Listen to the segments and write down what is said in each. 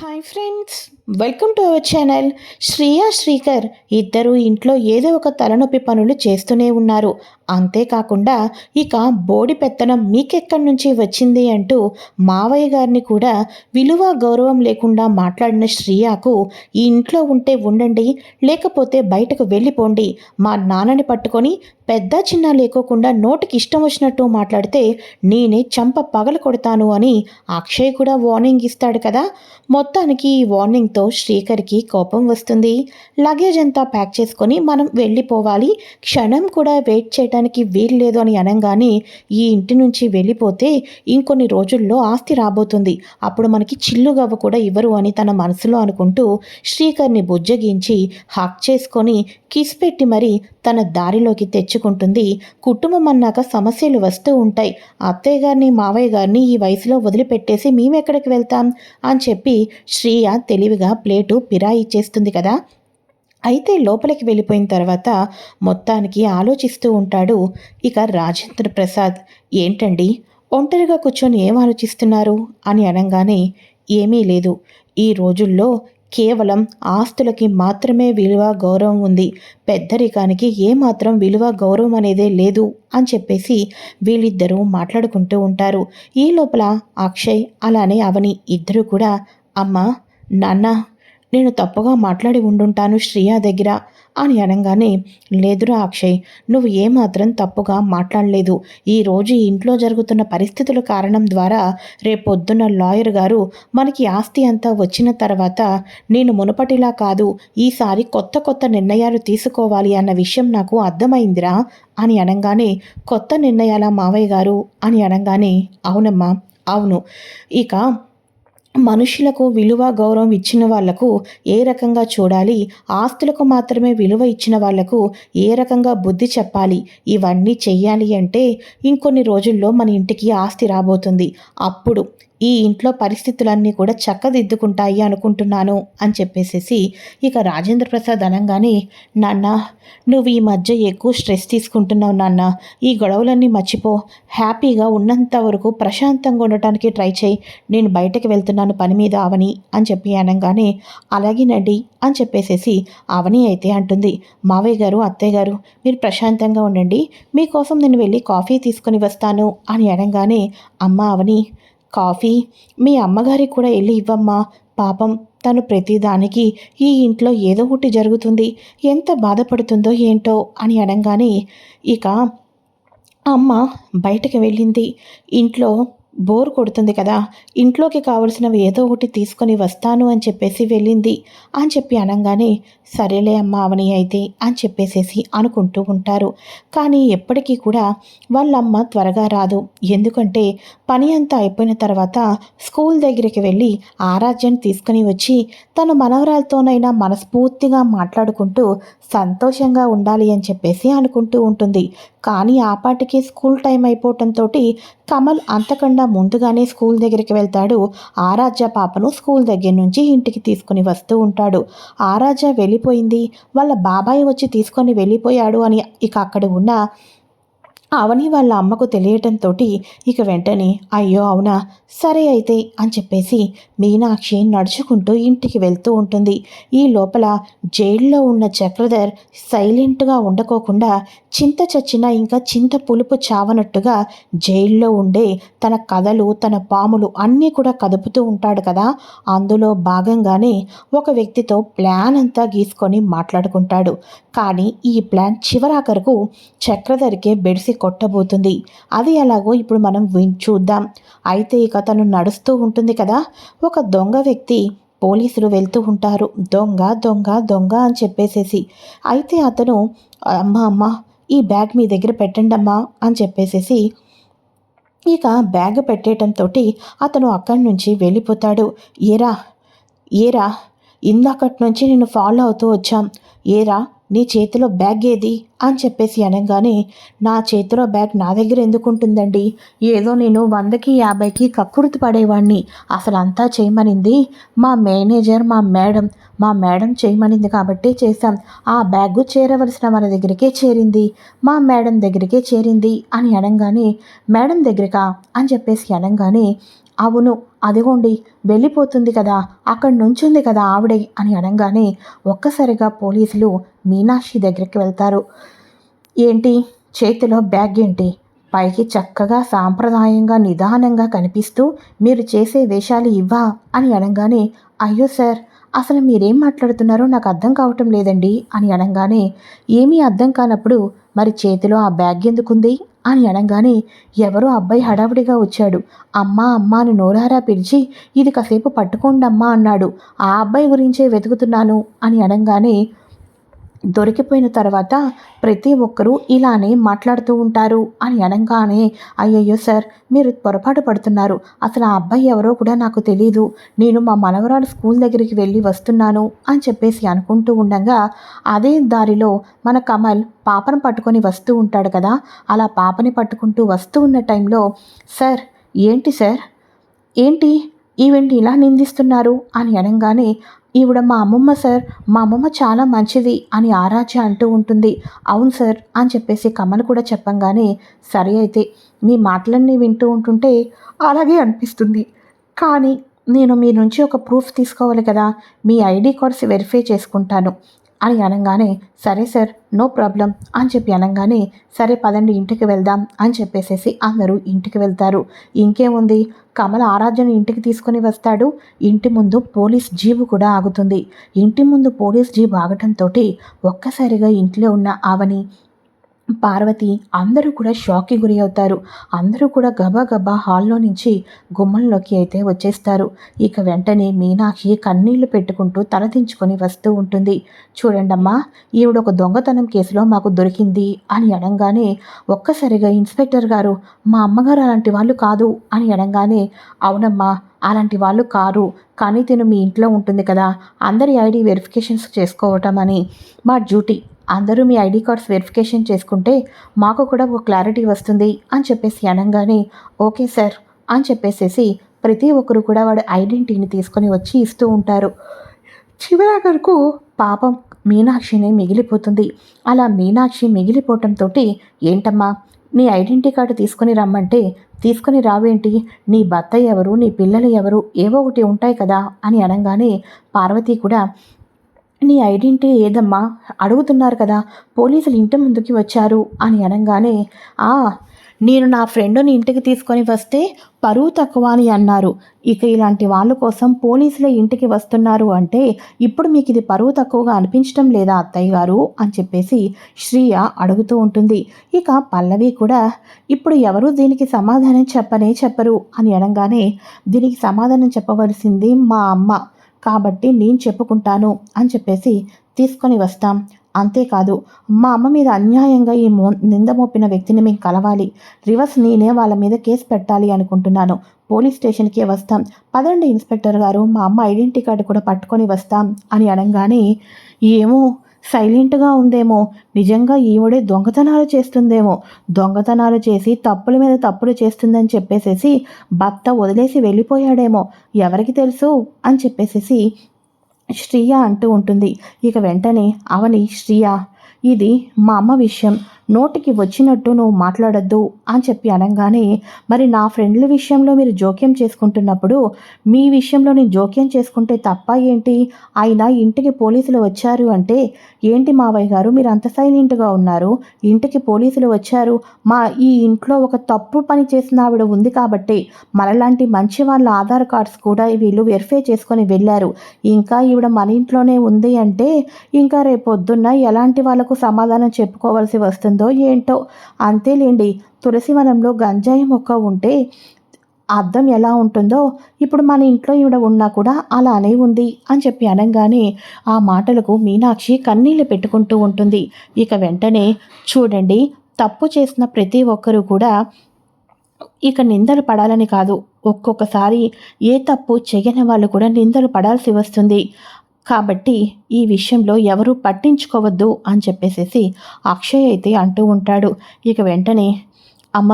Hi friends welcome to our channel Shriya Srikar ఇద్దరు ఇంట్లో ఏదో ఒక తలనొప్పి పనులు చేస్తూనే ఉన్నారు. అంతేకాకుండా ఇక బోడి పెత్తనం మీకెక్కడి నుంచి వచ్చింది అంటూ మావయ్య గారిని కూడా విలువ గౌరవం లేకుండా మాట్లాడిన శ్రీయాకు ఈ ఇంట్లో ఉంటే ఉండండి లేకపోతే బయటకు వెళ్ళిపోండి మా నాన్నని పట్టుకొని పెద్ద చిన్న లేకోకుండా నోటికి ఇష్టం వచ్చినట్టు మాట్లాడితే నేనే చంప పగల కొడతాను అని అక్షయ్ కూడా వార్నింగ్ ఇస్తాడు కదా. మొత్తానికి ఈ వార్నింగ్తో శ్రీకర్కి కోపం వస్తుంది. లగేజ్ అంతా ప్యాక్ చేసుకొని మనం వెళ్ళిపోవాలి. క్షణం కూడా వెయిట్ చేయడానికి వీల్లేదు అని అనగానే ఈ ఇంటి నుంచి వెళ్ళిపోతే ఇంకొన్ని రోజుల్లో ఆస్తి రాబోతుంది. అప్పుడు మనకి చిల్లుగవ్వ కూడా ఇవ్వరు అని తన మనసులో అనుకుంటూ శ్రీకర్ని బుజ్జగించి హక్ చేసుకొని కిస్ పెట్టి మరి తన దారిలోకి తెచ్చుకుంటుంది. కుటుంబం అన్నాక సమస్యలు వస్తూ ఉంటాయి. అత్తయ్య గారిని మావయ్య గారిని ఈ వయసులో వదిలిపెట్టేసి మేమెక్కడికి వెళ్తాం? అని చెప్పి శ్రీయ తెలివిగా ప్లేటు పిరాయిచ్చేస్తుంది కదా. అయితే లోపలికి వెళ్ళిపోయిన తర్వాత మొత్తానికి ఆలోచిస్తూ ఉంటాడు ఇక రాజేంద్ర ప్రసాద్. ఏంటండి? ఒంటరిగా కూర్చొని ఏం ఆలోచిస్తున్నారు? అని అనగానే ఏమీ లేదు. ఈ రోజుల్లో కేవలం ఆస్తులకి మాత్రమే విలువ గౌరవం ఉంది. పెద్దరికానికి ఏమాత్రం విలువ గౌరవం అనేదే లేదు అని చెప్పేసి వీళ్ళిద్దరూ మాట్లాడుకుంటూ ఉంటారు. ఈ లోపల అక్షయ్ అలానే అవని ఇద్దరు కూడా అమ్మ నాన్న నేను తప్పుగా మాట్లాడి ఉండుంటాను శ్రియా దగ్గర అని అనగానే లేదురా అక్షయ్ నువ్వు ఏమాత్రం తప్పుగా మాట్లాడలేదు. ఈరోజు ఇంట్లో జరుగుతున్న పరిస్థితుల కారణం ద్వారా రేపొద్దున్న లాయర్ గారు మనకి ఆస్తి అంతా వచ్చిన తర్వాత నేను మునుపటిలా కాదు ఈసారి కొత్త కొత్త నిర్ణయాలు తీసుకోవాలి అన్న విషయం నాకు అర్థమైందిరా అని అనగానే కొత్త నిర్ణయాల మావయ్య గారు అని అనగానే అవునమ్మా అవును. ఇక మనుషులకు విలువ గౌరవం ఇచ్చిన వాళ్ళకు ఏ రకంగా చూడాలి ఆస్తులకు మాత్రమే విలువ ఇచ్చిన వాళ్ళకు ఏ రకంగా బుద్ధి చెప్పాలి ఇవన్నీ చెయ్యాలి అంటే ఇంకొన్ని రోజుల్లో మన ఇంటికి ఆస్తి రాబోతుంది. అప్పుడు ఈ ఇంట్లో పరిస్థితులన్నీ కూడా చక్కదిద్దుకుంటాయి అనుకుంటున్నాను అని చెప్పేసేసి ఇక రాజేంద్ర ప్రసాద్ అనగానే నాన్న నువ్వు ఈ మధ్య ఎక్కువ స్ట్రెస్ తీసుకుంటున్నావు నాన్న. ఈ గొడవలన్నీ మర్చిపో. హ్యాపీగా ఉన్నంత వరకు ప్రశాంతంగా ఉండటానికి ట్రై చేయి. నేను బయటకు వెళ్తున్నాను పని మీద అవని అని చెప్పి అనగానే అలాగేనండి అని చెప్పేసేసి అవని అయితే అంటుంది మావయ్య గారు అత్తయ్య గారు మీరు ప్రశాంతంగా ఉండండి. మీకోసం నేను వెళ్ళి కాఫీ తీసుకొని వస్తాను అని అనగానే అమ్మ అవని కాఫీ. మీ అమ్మగారికి కూడా వెళ్ళి ఇవ్వమ్మా. పాపం తను ప్రతిదానికి ఈ ఇంట్లో ఏదో ఒకటి జరుగుతుంది. ఎంత బాధపడుతుందో ఏంటో అని అనగానే ఇక అమ్మ బయటకు వెళ్ళింది. ఇంట్లో బోర్ కొడుతుంది కదా ఇంట్లోకి కావలసినవి ఏదో ఒకటి తీసుకొని వస్తాను అని చెప్పేసి వెళ్ళింది. అని చెప్పి అనగానే సరేలే అమ్మ అవని అయితే అని చెప్పేసేసి అనుకుంటూ ఉంటారు. కానీ ఎప్పటికీ కూడా వాళ్ళమ్మ త్వరగా రాదు. ఎందుకంటే పని అంతా అయిపోయిన తర్వాత స్కూల్ దగ్గరికి వెళ్ళి ఆరాధ్యం తీసుకుని వచ్చి తన మనవరాలతోనైనా మనస్ఫూర్తిగా మాట్లాడుకుంటూ సంతోషంగా ఉండాలి అని చెప్పేసి అనుకుంటూ ఉంటుంది. కానీ ఆపాటికి స్కూల్ టైం అయిపోవటంతో కమల్ అంతకన్నా ముందుగానే స్కూల్ దగ్గరికి వెళ్తాడు. ఆరాధ్య పాపను స్కూల్ దగ్గర నుంచి ఇంటికి తీసుకుని వస్తూ ఉంటాడు. ఆరాధ్య వెళ్ళిపోయింది. వాళ్ళ బాబాయ్ వచ్చి తీసుకొని వెళ్ళిపోయాడు అని ఇక అక్కడ ఉన్న అవని వాళ్ళ అమ్మకు తెలియటంతో ఇక వెంటనే అయ్యో అవునా సరే అయితే అని చెప్పేసి మీనాక్షి నడుచుకుంటూ ఇంటికి వెళ్తూ ఉంటుంది. ఈ లోపల జైల్లో ఉన్న చక్రధర్ సైలెంట్గా ఉండకోకుండా చింత చచ్చిన ఇంకా చింత పులుపు చావనట్టుగా జైల్లో ఉండే తన కథలు తన పాములు అన్నీ కూడా కదుపుతూ ఉంటాడు కదా. అందులో భాగంగానే ఒక వ్యక్తితో ప్లాన్ అంతా గీసుకొని మాట్లాడుకుంటాడు. కానీ ఈ ప్లాన్ చివరాఖరకు చక్రధర్కే బెడిసి కొట్టబోతుంది. అది ఎలాగో ఇప్పుడు మనం చూద్దాం. అయితే ఇక తను నడుస్తూ ఉంటుంది కదా. ఒక దొంగ వ్యక్తి పోలీసులు వెళ్తూ ఉంటారు. దొంగ దొంగ దొంగ అని చెప్పేసేసి. అయితే అతను అమ్మ అమ్మ ఈ బ్యాగ్ మీ దగ్గర పెట్టండి అమ్మా అని చెప్పేసేసి ఇక బ్యాగ్ పెట్టేయటంతో అతను అక్కడి నుంచి వెళ్ళిపోతాడు. ఏరా ఏరా ఇందాకటి నుంచి నేను ఫాలో అవుతూ వచ్చాం. ఏరా నీ చేతిలో బ్యాగ్ ఏది? అని చెప్పేసి అనగానే నా చేతిలో బ్యాగ్ నా దగ్గర ఎందుకు ఉంటుందండి ఏదో నేను వందకి యాభైకి కక్కుర్తి పడేవాడిని అసలు అంతా చేయమనింది మా మేనేజర్ మా మేడం. మా మేడం చేయమనింది కాబట్టి చేశాం. ఆ బ్యాగ్ చేరవలసిన మన దగ్గరికే చేరింది. మా మేడం దగ్గరికే చేరింది అని అనగానే మేడం దగ్గరకా? అని చెప్పేసి అనగానే అవును అదిగోండి వెళ్ళిపోతుంది కదా అక్కడి నుంచుంది కదా ఆవిడే అని అనగానే ఒక్కసారిగా పోలీసులు మీనాక్షి దగ్గరికి వెళ్తారు. ఏంటి? చేతిలో బ్యాగ్ ఏంటి? పైకి చక్కగా సాంప్రదాయంగా నిదానంగా కనిపిస్తూ మీరు చేసే వేషాలు ఇవ్వా అని అనగానే అయ్యో సార్ అసలు మీరేం మాట్లాడుతున్నారో నాకు అర్థం కావటం లేదండి అని అనగానే ఏమీ అర్థం కానప్పుడు మరి చేతిలో ఆ బ్యాగ్ ఎందుకుంది? అని అనగానే ఎవరో అబ్బాయి హడావిడిగా వచ్చాడు. అమ్మా అమ్మా అని నోరారా పిలిచి ఇది కాసేపు పట్టుకోండమ్మా అన్నాడు. ఆ అబ్బాయి గురించే వెతుకుతున్నాను అని అనగానే దొరికిపోయిన తర్వాత ప్రతి ఒక్కరూ ఇలానే మాట్లాడుతూ ఉంటారు అని అనగానే అయ్యయ్యో సార్ మీరు పొరపాటు పడుతున్నారు. అసలు ఆ అబ్బాయి ఎవరో కూడా నాకు తెలీదు. నేను మా మనవరాలు స్కూల్ దగ్గరికి వెళ్ళి వస్తున్నాను అని చెప్పేసి అనుకుంటూ ఉండగా అదే దారిలో మన కమల్ పాపను పట్టుకొని వస్తూ ఉంటాడు కదా. అలా పాపని పట్టుకుంటూ వస్తూ ఉన్న టైంలో సార్ ఏంటి సార్? ఏంటి? ఈవెంట్ ఇలా నిందిస్తున్నారు? అని అనగానే ఈవిడ మా అమ్మమ్మ సార్. మా అమ్మమ్మ చాలా మంచిది అని ఆరాధ్య అంటూ ఉంటుంది. అవును సార్ అని చెప్పేసి కమల్ కూడా చెప్పంగానే సరే అయితే మీ మాటలన్నీ వింటూ ఉంటుంటే అలాగే అనిపిస్తుంది. కానీ నేను మీ నుంచి ఒక ప్రూఫ్ తీసుకోవాలి కదా. మీ ఐడి కార్డ్స్ వెరిఫై చేసుకుంటాను. అని అనగానే సరే సార్ నో ప్రాబ్లం అని చెప్పి అనగానే సరే పదండి ఇంటికి వెళ్దాం అని చెప్పేసేసి అందరూ ఇంటికి వెళ్తారు. ఇంకేముంది? కమల ఆరాధ్యను ఇంటికి తీసుకొని వస్తాడు. ఇంటి ముందు పోలీస్ జీబు కూడా ఆగుతుంది. ఇంటి ముందు పోలీస్ జీబు ఆగటంతో ఒక్కసారిగా ఇంట్లో ఉన్న ఆవని పార్వతి అందరూ కూడా షాక్కి గురి అవుతారు అందరూ కూడా గబా హాల్లో నుంచి గుమ్మంలోకి అయితే వచ్చేస్తారు. ఇక వెంటనే మీనాక్షి కన్నీళ్ళు పెట్టుకుంటూ తలదించుకొని వస్తూ ఉంటుంది. చూడండమ్మా ఈవిడ ఒక దొంగతనం కేసులో మాకు దొరికింది అని అనగానే ఒక్కసారిగా ఇన్స్పెక్టర్ గారు మా అమ్మగారు అలాంటి వాళ్ళు కాదు అని అనగానే అవునమ్మా అలాంటి వాళ్ళు కారు. కానీ తిను మీ ఇంట్లో ఉంటుంది కదా అందరి ఐడి వెరిఫికేషన్స్ చేసుకోవటం అని. మా డ్యూటీ అందరూ మీ ఐడి కార్డ్స్ వెరిఫికేషన్ చేసుకుంటే మాకు కూడా ఒక క్లారిటీ వస్తుంది అని చెప్పేసి అనగానే ఓకే సార్ అని చెప్పేసేసి ప్రతి ఒక్కరు కూడా వాడి ఐడెంటిటీని తీసుకొని వచ్చి ఇస్తూ ఉంటారు. చివరాఖరకు పాపం మీనాక్షిని మిగిలిపోతుంది. అలా మీనాక్షి మిగిలిపోవటంతో ఏంటమ్మా నీ ఐడెంటిటీ కార్డు తీసుకొని రమ్మంటే తీసుకొని రావేంటి? నీ భర్త ఎవరు? నీ పిల్లలు ఎవరు? ఏవో ఒకటి ఉంటాయి కదా అని అనగానే పార్వతి కూడా నీ ఐడెంటిటీ ఏదమ్మా? అడుగుతున్నారు కదా పోలీసులు ఇంటి ముందుకి వచ్చారు అని అనగానే ఆ నేను నా ఫ్రెండ్ని ఇంటికి తీసుకొని వస్తే పరువు తక్కువ అని అన్నారు. ఇక ఇలాంటి వాళ్ళ కోసం పోలీసులే ఇంటికి వస్తున్నారు అంటే ఇప్పుడు మీకు ఇది పరువు తక్కువగా అనిపించడం లేదా అత్తయ్య గారు? అని చెప్పేసి శ్రీయ అడుగుతూ ఉంటుంది. ఇక పల్లవి కూడా ఇప్పుడు ఎవరు దీనికి సమాధానం చెప్పనే చెప్పరు అని అనగానే దీనికి సమాధానం చెప్పవలసింది మా అమ్మ. కాబట్టి నేను చెప్పుకుంటాను అని చెప్పేసి తీసుకొని వస్తాం. అంతేకాదు మా అమ్మ మీద అన్యాయంగా ఈ మో నింద మోపిన వ్యక్తిని మేము కలవాలి. రివర్స్ నేనే వాళ్ళ మీద కేసు పెట్టాలి అనుకుంటున్నాను. పోలీస్ స్టేషన్కే వస్తాం. పదండి ఇన్స్పెక్టర్ గారు మా అమ్మ ఐడెంటిటీ కార్డు కూడా పట్టుకొని వస్తాం అని అనగానే ఏమో సైలెంట్గా ఉందేమో. నిజంగా ఈవిడే దొంగతనాలు చేస్తుందేమో. దొంగతనాలు చేసి తప్పుల మీద తప్పులు చేస్తుందని చెప్పేసేసి భర్త వదిలేసి వెళ్ళిపోయాడేమో. ఎవరికి తెలుసు? అని చెప్పేసేసి శ్రీయ అంటూ ఉంటుంది. ఇక వెంటనే అవని శ్రీయ ఇది మా అమ్మ విషయం. నోటికి వచ్చినట్టు నువ్వు మాట్లాడద్దు అని చెప్పి అనగానే మరి నా ఫ్రెండ్ల విషయంలో మీరు జోక్యం చేసుకుంటున్నప్పుడు మీ విషయంలో నేను జోక్యం చేసుకుంటే తప్ప ఏంటి? ఆయన ఇంటికి పోలీసులు వచ్చారు అంటే ఏంటి మావయ్య గారు మీరు అంత సైలెంట్గా ఉన్నారు. ఇంటికి పోలీసులు వచ్చారు. మా ఈ ఇంట్లో ఒక తప్పు పని చేసిన ఆవిడ ఉంది కాబట్టి మనలాంటి మంచి వాళ్ళ ఆధార్ కార్డ్స్ కూడా వీళ్ళు వెరిఫై చేసుకొని వెళ్ళారు. ఇంకా ఈవిడ మన ఇంట్లోనే ఉంది అంటే ఇంకా రేపొద్దున్న ఎలాంటి వాళ్ళకు సమాధానం చెప్పుకోవాల్సి వస్తుంది? ఏంటో అంతేలేండి. తులసివనంలో గంజాయి మొక్క ఉంటే అర్థం ఎలా ఉంటుందో ఇప్పుడు మన ఇంట్లో ఈవిడ ఉన్నా కూడా అలానే ఉంది అని చెప్పి అనగానే ఆ మాటలకు మీనాక్షి కన్నీళ్ళు పెట్టుకుంటూ ఉంటుంది. ఇక వెంటనే చూడండి తప్పు చేసిన ప్రతి ఒక్కరూ కూడా ఇక నిందలు పడాలని కాదు. ఒక్కొక్కసారి ఏ తప్పు చేయని వాళ్ళు కూడా నిందలు పడాల్సి వస్తుంది. కాబట్టి ఈ విషయంలో ఎవరూ పట్టించుకోవద్దు అని చెప్పేసేసి అక్షయ్ అయితే అంటూ ఉంటాడు. ఇక వెంటనే అమ్మ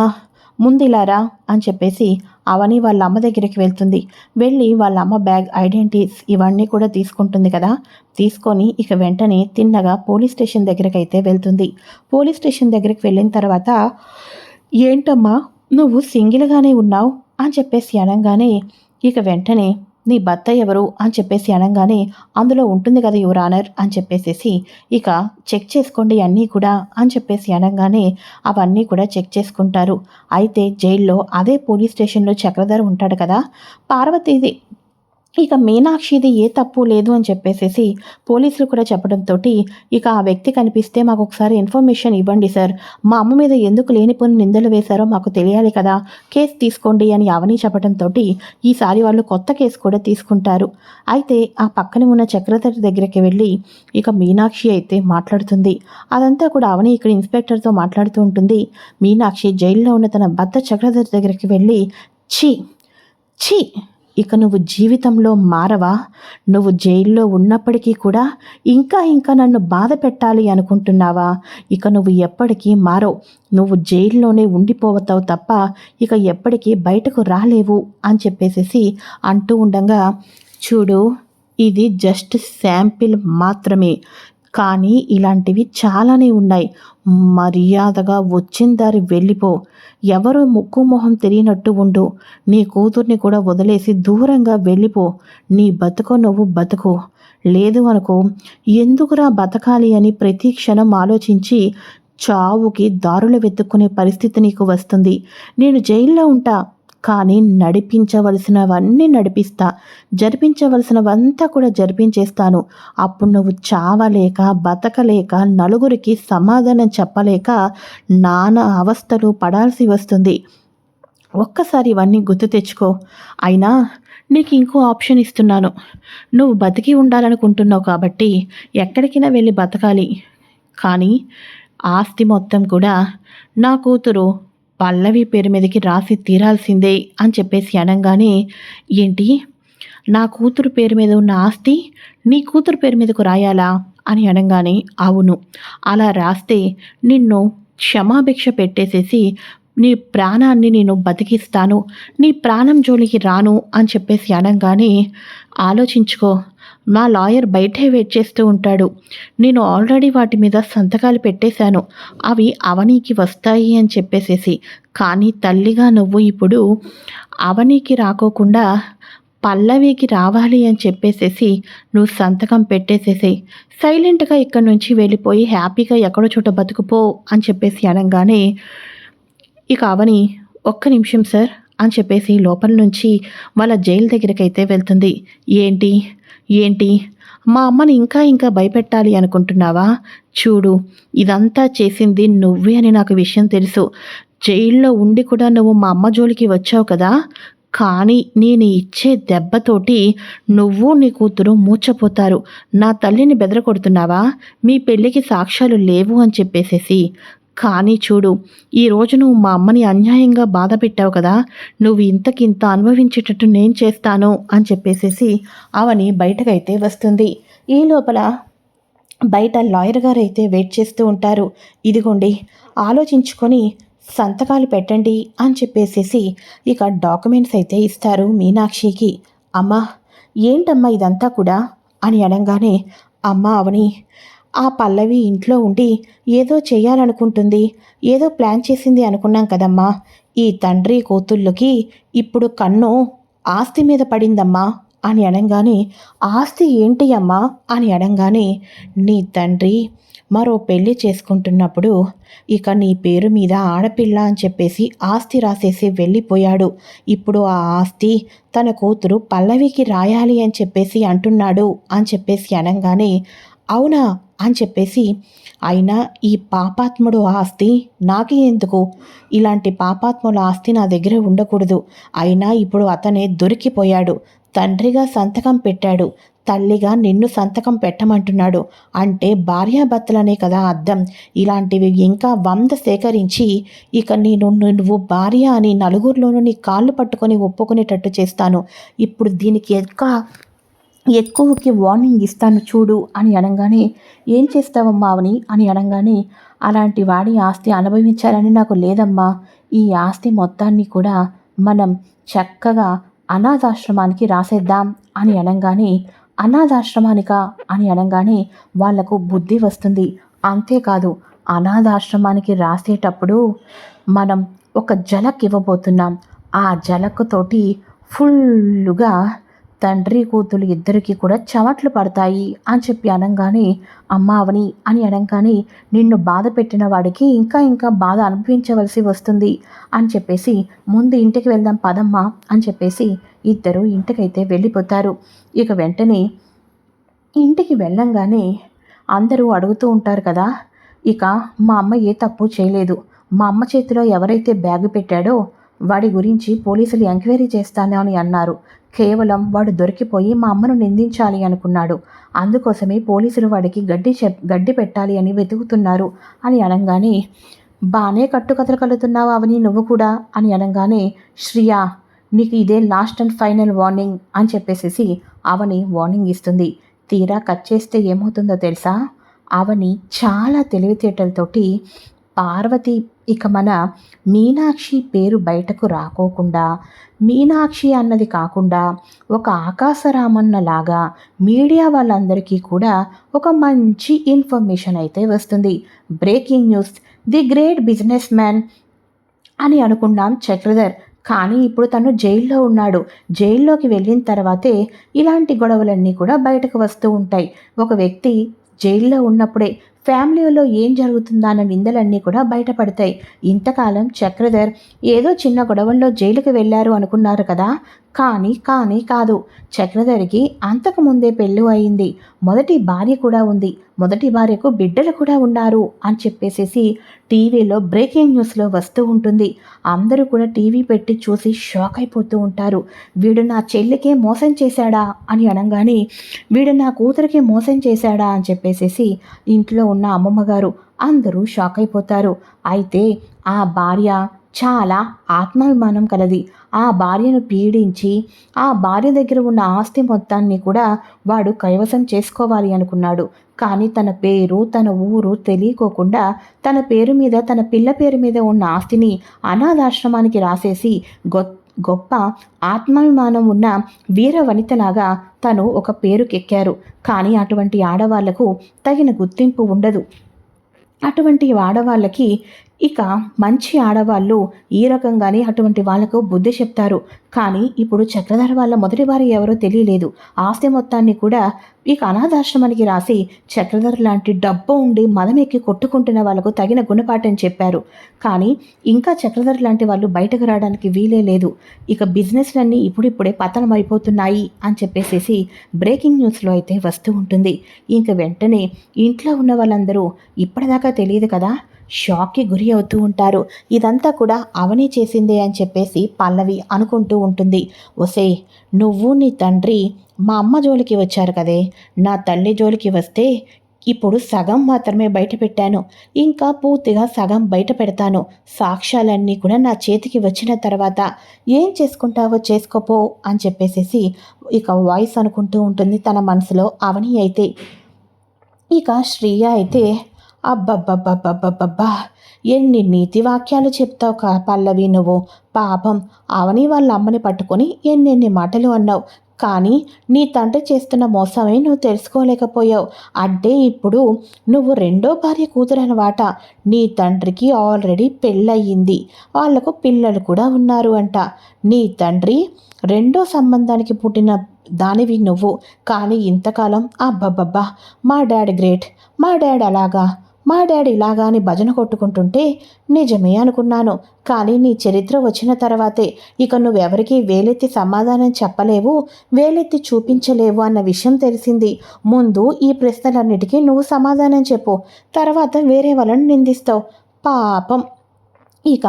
ముందిలారా అని చెప్పేసి అవని వాళ్ళ అమ్మ దగ్గరికి వెళ్తుంది. వెళ్ళి వాళ్ళ అమ్మ బ్యాగ్ ఐడెంటిటీస్ ఇవన్నీ కూడా తీసుకుంటుంది కదా. తీసుకొని ఇక వెంటనే తిన్నగా పోలీస్ స్టేషన్ దగ్గరికి అయితే వెళ్తుంది. పోలీస్ స్టేషన్ దగ్గరికి వెళ్ళిన తర్వాత ఏంటమ్మా నువ్వు సింగిల్గానే ఉన్నావు? అని చెప్పేసి అనగానే ఇక వెంటనే నీ భర్త ఎవరు అని చెప్పేసి అనగానే అందులో ఉంటుంది కదా యువర్ ఆనర్ అని చెప్పేసేసి ఇక చెక్ చేసుకోండి అన్నీ కూడా అని చెప్పేసి అనగానే అవన్నీ కూడా చెక్ చేసుకుంటారు. అయితే జైల్లో అదే పోలీస్ స్టేషన్లో చక్రధర్ ఉంటాడు కదా పార్వతీది ఇక మీనాక్షిది ఏ తప్పు లేదు అని చెప్పేసేసి పోలీసులు కూడా చెప్పడంతో ఇక ఆ వ్యక్తి కనిపిస్తే మాకు ఒకసారి ఇన్ఫర్మేషన్ ఇవ్వండి సార్. మా అమ్మ మీద ఎందుకు లేనిపోని నిందలు వేశారో మాకు తెలియాలి కదా. కేసు తీసుకోండి అని అవని చెప్పడంతో ఈసారి వాళ్ళు కొత్త కేసు కూడా తీసుకుంటారు. అయితే ఆ పక్కన ఉన్న చక్రధర్ దగ్గరికి వెళ్ళి ఇక మీనాక్షి అయితే మాట్లాడుతుంది. అదంతా కూడా అవని ఇక్కడ ఇన్స్పెక్టర్తో మాట్లాడుతూ ఉంటుంది. మీనాక్షి జైల్లో ఉన్న తన భర్త చక్రధర్ దగ్గరికి వెళ్ళి ఛీ ఛీ ఇక నువ్వు జీవితంలో మారవా? నువ్వు జైల్లో ఉన్నప్పటికీ కూడా ఇంకా ఇంకా నన్ను బాధ పెట్టాలి అనుకుంటున్నావా? ఇక నువ్వు ఎప్పటికీ మారవు. నువ్వు జైల్లోనే ఉండిపోవతావు తప్ప ఇక ఎప్పటికీ బయటకు రాలేవు అని చెప్పేసేసి అంటూ ఉండగా చూడు ఇది జస్ట్ శాంపిల్ మాత్రమే. కానీ ఇలాంటివి చాలానే ఉన్నాయి. మర్యాదగా వచ్చిన దారి వెళ్ళిపో. ఎవరు ముక్కు మొహం తెలియనట్టు ఉండు. నీ కూతుర్ని కూడా వదిలేసి దూరంగా వెళ్ళిపో. నీ బతుకు నువ్వు బతుకు. లేదు అనుకో ఎందుకురా బతకాలి అని ప్రతి క్షణం ఆలోచించి చావుకి దారులు వెతుక్కునే పరిస్థితి నీకు వస్తుంది. నేను జైల్లో ఉంటా. కానీ నడిపించవలసినవన్నీ నడిపిస్తా. జరిపించవలసినవంతా కూడా జరిపించేస్తాను. అప్పుడు నువ్వు చావలేక బతకలేక నలుగురికి సమాధానం చెప్పలేక నానా అవస్థలు పడాల్సి వస్తుంది. ఒక్కసారి ఇవన్నీ గుర్తు తెచ్చుకో. అయినా నీకు ఇంకో ఆప్షన్ ఇస్తున్నాను. నువ్వు బతికి ఉండాలనుకుంటున్నావు కాబట్టి ఎక్కడికైనా వెళ్ళి బతకాలి. కానీ ఆస్తి మొత్తం కూడా నా కూతురు పల్లవి పేరు మీదకి రాసి తీరాల్సిందే అని చెప్పేసి అనగానే ఏంటి? నా కూతురు పేరు మీద ఉన్న ఆస్తి నీ కూతురు పేరు మీదకు రాయాలా? అని అనగానే అవును. అలా రాస్తే నిన్ను క్షమాభిక్ష పెట్టేసేసి నీ ప్రాణాన్ని నేను బతికిస్తాను. నీ ప్రాణం జోలికి రాను అని చెప్పేసి అనగానే ఆలోచించుకో. మా లాయర్ బయటే వెయిట్ చేస్తూ ఉంటాడు. నేను ఆల్రెడీ వాటి మీద సంతకాలు పెట్టేశాను. అవి అవనీకి వస్తాయి అని చెప్పేసేసి. కానీ తల్లిగా నువ్వు ఇప్పుడు అవనీకి రాకోకుండా పల్లవికి రావాలి అని చెప్పేసేసి నువ్వు సంతకం పెట్టేసేసి సైలెంట్గా ఇక్కడి నుంచి వెళ్ళిపోయి హ్యాపీగా ఎక్కడో చోట బతుకుపో అని చెప్పేసి అనగానే ఇక అవని ఒక్క నిమిషం సార్ అని చెప్పేసి లోపల నుంచి వాళ్ళ జైలు దగ్గరికి అయితే వెళ్తుంది. ఏంటి? ఏంటి? మా అమ్మని ఇంకా ఇంకా భయపెట్టాలి అనుకుంటున్నావా? చూడు ఇదంతా చేసింది నువ్వే అని నాకు విషయం తెలుసు. జైల్లో ఉండి కూడా నువ్వు మా అమ్మ జోలికి వచ్చావు కదా? కానీ నేను ఇచ్చే దెబ్బతోటి నువ్వు నీ కూతురు మూర్చపోతారు నా తల్లిని బెదరకొడుతున్నావా మీ పెళ్ళికి సాక్ష్యాలు లేవు అని చెప్పేసేసి. కానీ చూడు ఈరోజు నువ్వు మా అమ్మని అన్యాయంగా బాధ పెట్టావు కదా నువ్వు ఇంతకింత అనుభవించేటట్టు నేను చేస్తాను అని చెప్పేసేసి అవని బయటకైతే వస్తుంది. ఈ లోపల బయట లాయర్ గారు అయితే వెయిట్ చేస్తూ ఉంటారు. ఇదిగోండి ఆలోచించుకొని సంతకాలు పెట్టండి అని చెప్పేసేసి ఇక డాక్యుమెంట్స్ అయితే ఇస్తారు మీనాక్షికి. అమ్మా ఏంటమ్మా ఇదంతా కూడా? అని అనగానే అమ్మ అవని ఆ పల్లవి ఇంట్లో ఉండి ఏదో చేయాలనుకుంటుంది. ఏదో ప్లాన్ చేసింది అనుకున్నాం కదమ్మా. ఈ తండ్రి కూతుళ్ళకి ఇప్పుడు కన్ను ఆస్తి మీద పడిందమ్మా అని అనగానే ఆస్తి ఏంటి అమ్మా? అని అనగానే నీ తండ్రి మరో పెళ్ళి చేసుకుంటున్నప్పుడు ఇక నీ పేరు మీద ఆడపిల్ల అని చెప్పేసి ఆస్తి రాసేసి వెళ్ళిపోయాడు. ఇప్పుడు ఆ ఆస్తి తన కూతురు పల్లవికి రాయాలి అని చెప్పేసి అంటున్నాడు అని చెప్పేసి అనగానే అవునా? అని చెప్పేసి అయినా ఈ పాపాత్ముడు ఆస్తి నాకే ఎందుకు? ఇలాంటి పాపాత్ముల ఆస్తి నా దగ్గర ఉండకూడదు. అయినా ఇప్పుడు అతనే దొరికిపోయాడు. తండ్రిగా సంతకం పెట్టాడు. తల్లిగా నిన్ను సంతకం పెట్టమంటున్నాడు. అంటే భార్యాభర్తలనే కదా అర్థం. ఇలాంటివి ఇంకా వంద సేకరించి ఇక నేను నువ్వు భార్య అని నలుగురిలోనూ నీ కాళ్ళు పట్టుకొని ఒప్పుకునేటట్టు చేస్తాను. ఇప్పుడు దీనికి ఎక్క ఎక్కువకి వార్నింగ్ ఇస్తాను చూడు అని అనగానే ఏం చేస్తావమ్మా అవని? అని అనగానే అలాంటి వాడి ఆస్తి అనుభవించాలని నాకు లేదమ్మా. ఈ ఆస్తి మొత్తాన్ని కూడా మనం చక్కగా అనాథాశ్రమానికి రాసేద్దాం అని అనగానే అనాథాశ్రమానిక? అని అనగానే వాళ్ళకు బుద్ధి వస్తుంది. అంతేకాదు అనాథాశ్రమానికి రాసేటప్పుడు మనం ఒక జలక్ ఇవ్వబోతున్నాం. ఆ జలకుతోటి ఫుల్లుగా తండ్రి కూతురు ఇద్దరికి కూడా చెమట్లు పడతాయి అని చెప్పి అనగానే అమ్మ అవని అని అనగానే నిన్ను బాధ పెట్టిన వాడికి ఇంకా ఇంకా బాధ అనుభవించవలసి వస్తుంది అని చెప్పేసి ముందు ఇంటికి వెళ్దాం పదమ్మా అని చెప్పేసి ఇద్దరు ఇంటికైతే వెళ్ళిపోతారు. ఇక వెంటనే ఇంటికి వెళ్ళంగానే అందరూ అడుగుతూ ఉంటారు కదా ఇక మా అమ్మ ఏ తప్పు చేయలేదు. మా అమ్మ చేతిలో ఎవరైతే బ్యాగ్ పెట్టాడో వాడి గురించి పోలీసులు ఎంక్వైరీ చేస్తాను అని అన్నారు. కేవలం వాడు దొరికిపోయి మా అమ్మను నిందించాలి అనుకున్నాడు. అందుకోసమే పోలీసులు వాడికి గడ్డి చెప్ గడ్డి పెట్టాలి అని వెతుకుతున్నారు అని అనగానే బాగానే కట్టుకథలు కలుతున్నావు అవని నువ్వు కూడా అని అనగానే శ్రియా నీకు ఇదే లాస్ట్ అండ్ ఫైనల్ వార్నింగ్ అని చెప్పేసేసి అవని వార్నింగ్ ఇస్తుంది. తీరా కట్ చేస్తే ఏమవుతుందో తెలుసా? అవని చాలా తెలివితేటలతోటి పార్వతి ఇక మన మీనాక్షి పేరు బయటకు రాకోకుండా మీనాక్షి అన్నది కాకుండా ఒక ఆకాశరామన్నలాగా మీడియా వాళ్ళందరికీ కూడా ఒక మంచి ఇన్ఫర్మేషన్ అయితే వస్తుంది. Breaking news the great business man అని అనుకున్నాం చక్రధర్. కానీ ఇప్పుడు తను జైల్లో ఉన్నాడు. జైల్లోకి వెళ్ళిన తర్వాతే ఇలాంటి గొడవలన్నీ కూడా బయటకు వస్తూ ఉంటాయి. ఒక వ్యక్తి జైల్లో ఉన్నప్పుడే ఫ్యామిలీలో ఏం జరుగుతుందా అన్న నిందలన్నీ కూడా బయటపడతాయి. ఇంతకాలం చక్రధర్ ఏదో చిన్న గొడవల్లో జైలుకి వెళ్ళారు అనుకున్నారు కదా. కానీ కానీ కాదు. చక్రధరికి అంతకుముందే పెళ్ళి అయింది. మొదటి భార్య కూడా ఉంది. మొదటి భార్యకు బిడ్డలు కూడా ఉన్నారు అని చెప్పేసేసి టీవీలో బ్రేకింగ్ న్యూస్లో వస్తూ ఉంటుంది. అందరూ కూడా టీవీ పెట్టి చూసి షాక్ అయిపోతూ ఉంటారు. వీడు నా చెల్లికే మోసం చేశాడా అని అనగానే వీడు నా కూతురికి మోసం చేశాడా అని చెప్పేసేసి ఇంట్లో ఉన్న అమ్మమ్మగారు అందరూ షాక్ అయిపోతారు. అయితే ఆ భార్య చాలా ఆత్మాభిమానం కలది. ఆ భార్యను పీడించి ఆ భార్య దగ్గర ఉన్న ఆస్తి మొత్తాన్ని కూడా వాడు కైవసం చేసుకోవాలి అనుకున్నాడు. కానీ తన పేరు తన ఊరు తెలియకోకుండా తన పేరు మీద తన పిల్ల పేరు మీద ఉన్న ఆస్తిని అనాథాశ్రమానికి రాసేసి గొ గొప్ప ఆత్మాభిమానం ఉన్న వీర వనితలాగా తను ఒక పేరుకెక్కారు. కానీ అటువంటి ఆడవాళ్ళకు తగిన గుర్తింపు ఉండదు. అటువంటి ఆడవాళ్ళకి ఇక మంచి ఆడవాళ్ళు ఈ రకంగానే అటువంటి వాళ్ళకు బుద్ధి చెప్తారు. కానీ ఇప్పుడు చక్రధర వాళ్ళ మొదటివారు ఎవరో తెలియలేదు. ఆస్తి మొత్తాన్ని కూడా ఇక అనాథాశ్రమానికి రాసి చక్రధర లాంటి డబ్బు ఉండి మదమెక్కి కొట్టుకుంటున్న వాళ్ళకు తగిన గుణపాఠం చెప్పారు. కానీ ఇంకా చక్రధర లాంటి వాళ్ళు బయటకు రావడానికి వీలే లేదు. ఇక బిజినెస్లన్నీ ఇప్పుడిప్పుడే పతనం అయిపోతున్నాయి అని చెప్పేసేసి బ్రేకింగ్ న్యూస్లో అయితే వస్తూ ఉంటుంది. ఇంక వెంటనే ఇంట్లో ఉన్న వాళ్ళందరూ ఇప్పటిదాకా తెలియదు కదా? షాక్కి గురి అవుతూ ఉంటారు. ఇదంతా కూడా అవని చేసిందే అని చెప్పేసి పల్లవి అనుకుంటూ ఉంటుంది. ఒసే నువ్వు నీ తండ్రి మా అమ్మ జోలికి వచ్చారు కదే. నా తల్లి జోలికి వస్తే ఇప్పుడు సగం మాత్రమే బయట పెట్టాను. ఇంకా పూర్తిగా సగం బయట పెడతాను. సాక్ష్యాలన్నీ కూడా నా చేతికి వచ్చిన తర్వాత ఏం చేసుకుంటావో చేసుకోపో అని చెప్పేసేసి ఇక వాయిస్ అనుకుంటూ ఉంటుంది తన మనసులో అవని అయితే. ఇక శ్రీయ అయితే అబ్బబ్బబ్బబ్బబ్బబ్బా ఎన్ని నీతి వాక్యాలు చెప్తావు కా పల్లవి నువ్వు? పాపం అవని వాళ్ళ అమ్మని పట్టుకొని ఎన్నెన్ని మాటలు అన్నావు. కానీ నీ తండ్రి చేస్తున్న మోసమే నువ్వు తెలుసుకోలేకపోయావు. అంటే ఇప్పుడు నువ్వు రెండో భార్య కూతురనమాట. నీ తండ్రికి ఆల్రెడీ పెళ్ళయింది. వాళ్ళకు పిల్లలు కూడా ఉన్నారు అంట. నీ తండ్రి రెండో సంబంధానికి పుట్టిన దానివి నువ్వు. కానీ ఇంతకాలం అబ్బబ్బబ్బా మా డాడీ గ్రేట్ మా డాడీ అలాగా. మా డాడీ ఇలాగాని భజన కొట్టుకుంటుంటే నిజమే అనుకున్నాను. కానీ నీ చరిత్ర వచ్చిన తర్వాతే ఇక నువ్వెవరికీ వేలెత్తి సమాధానం చెప్పలేవు వేలెత్తి చూపించలేవు అన్న విషయం తెలిసింది. ముందు ఈ ప్రశ్నలన్నిటికీ నువ్వు సమాధానం చెప్పు తర్వాత వేరే వాళ్ళని నిందిస్తావు. పాపం. ఇక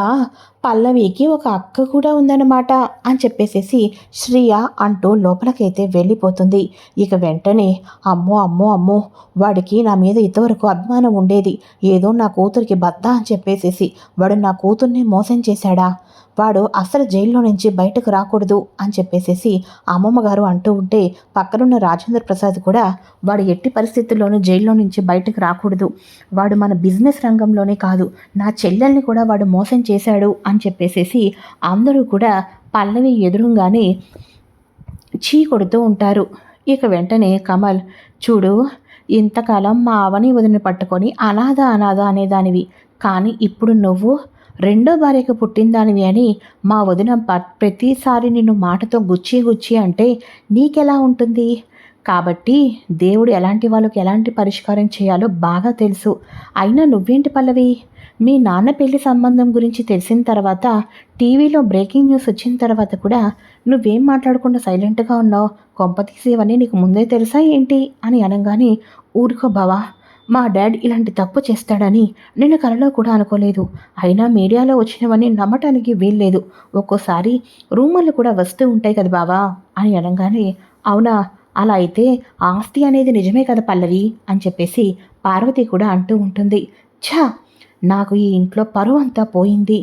పల్లవికి ఒక అక్క కూడా ఉందన్నమాట అని చెప్పేసేసి శ్రియ అంటూ లోపలికైతే వెళ్ళిపోతుంది. ఇక వెంటనే అమ్మో అమ్మో అమ్మో వాడికి నా మీద ఇంతవరకు అభిమానం ఉండేది. ఏదో నా కూతురికి బద్ద అని చెప్పేసేసి వాడు నా కూతుర్ని మోసం చేశాడా? వాడు అసలు జైల్లో నుంచి బయటకు రాకూడదు అని చెప్పేసేసి అమ్మమ్మ గారు అంటూ ఉంటే పక్కనున్న రాజేంద్ర ప్రసాద్ కూడా వాడు ఎట్టి పరిస్థితుల్లోనూ జైల్లో నుంచి బయటకు రాకూడదు. వాడు మన బిజినెస్ రంగంలోనే కాదు నా చెల్లెల్ని కూడా వాడు మోసం చేశాడు అని చెప్పేసేసి అందరూ కూడా పల్లవి ఎదురుగానే చీ కొడుతూ ఉంటారు. ఇక వెంటనే కమల్ చూడు ఇంతకాలం మా అవని వదిన పట్టుకొని అనాథ అనాథ అనేదానివి కానీ ఇప్పుడు నువ్వు రెండో భార్యకు పుట్టిందానివి అని మా వదిన ప- ప్రతిసారి నిన్ను మాటతో గుచ్చి గుచ్చి అంటే నీకెలా ఉంటుంది? కాబట్టి దేవుడు ఎలాంటి వాళ్ళకి ఎలాంటి పరిష్కారం చేయాలో బాగా తెలుసు. అయినా నువ్వేంటి పల్లవి? మీ నాన్న పెళ్ళి సంబంధం గురించి తెలిసిన తర్వాత టీవీలో బ్రేకింగ్ న్యూస్ వచ్చిన తర్వాత కూడా నువ్వేం మాట్లాడకుండా సైలెంట్గా ఉన్నావు? కొంపతీసేవని నీకు ముందే తెలుసా ఏంటి? అని అనగానే ఊరుకో బావా. మా డాడ్ ఇలాంటి తప్పు చేస్తాడని నేను కలలో కూడా అనుకోలేదు. అయినా మీడియాలో వచ్చినవన్నీ నమ్మటానికి వీల్లేదు. ఒక్కోసారి రూమర్లు కూడా వస్తూ ఉంటాయి కదా బావా అని అనగానే అవునా? అలా అయితే ఆస్తి అనేది నిజమే కదా పల్లవి? అని చెప్పేసి పార్వతి కూడా అంటూ ఉంటుంది. ఛా! నాకు ఈ ఇంట్లో పరువు అంతా పోయింది.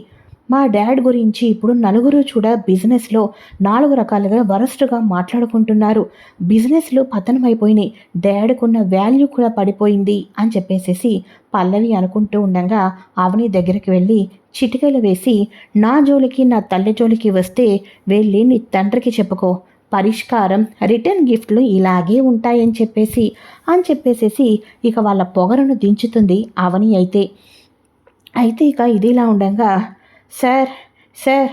మా డాడ్ గురించి ఇప్పుడు నలుగురు చూడ బిజినెస్లో నాలుగు రకాలుగా వరస్ట్గా మాట్లాడుకుంటున్నారు. బిజినెస్లు పతనమైపోయినాయి. డాడ్కున్న వాల్యూ కూడా పడిపోయింది అని చెప్పేసేసి పల్లవి అనుకుంటూ ఉండగా అవని దగ్గరికి వెళ్ళి చిటికలు వేసి నా జోలికి నా తల్లి జోలికి వస్తే వెళ్ళి నీ తండ్రికి చెప్పుకో. పరిష్కారం రిటర్న్ గిఫ్ట్లు ఇలాగే ఉంటాయని చెప్పేసి అని చెప్పేసేసి ఇక వాళ్ళ పొగరను దించుతుంది అవని అయితే. అయితే ఇక ఇది ఇలా ఉండగా sir sir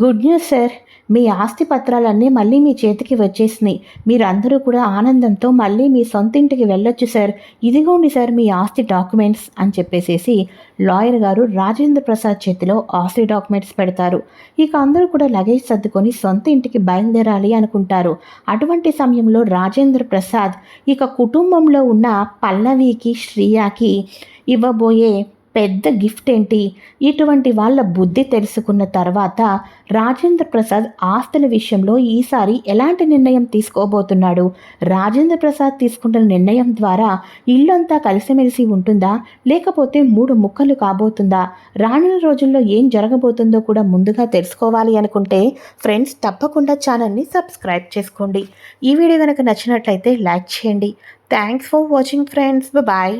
good news sir. మీ ఆస్తి పత్రాలన్నీ మళ్ళీ మీ చేతికి వచ్చేసినాయి. మీరందరూ కూడా ఆనందంతో మళ్ళీ మీ సొంత ఇంటికి వెళ్ళొచ్చు సార్. ఇదిగోండి సార్ మీ ఆస్తి డాక్యుమెంట్స్ అని చెప్పేసేసి లాయర్ గారు రాజేంద్ర ప్రసాద్ చేతిలో ఆస్తి డాక్యుమెంట్స్ పెడతారు. ఇక అందరూ కూడా లగేజ్ సర్దుకొని సొంత ఇంటికి బయలుదేరాలి అనుకుంటారు. అటువంటి సమయంలో రాజేంద్ర ప్రసాద్ ఇక కుటుంబంలో ఉన్న పల్లవికి శ్రీయాకి ఇవ్వబోయే పెద్ద గిఫ్ట్ ఏంటి? ఇటువంటి వాళ్ళ బుద్ధి తెలుసుకున్న తర్వాత రాజేంద్ర ప్రసాద్ ఆస్తుల విషయంలో ఈసారి ఎలాంటి నిర్ణయం తీసుకోబోతున్నాడు? రాజేంద్ర ప్రసాద్ తీసుకుంటున్న నిర్ణయం ద్వారా ఇల్లంతా కలిసిమెలిసి ఉంటుందా? లేకపోతే మూడు ముక్కలు కాబోతుందా? రానున్న రోజుల్లో ఏం జరగబోతుందో కూడా ముందుగా తెలుసుకోవాలి అనుకుంటే ఫ్రెండ్స్ తప్పకుండా ఛానల్ని సబ్స్క్రైబ్ చేసుకోండి. ఈ వీడియో కనుక నచ్చినట్లయితే లైక్ చేయండి. Thanks for watching friends. Bye.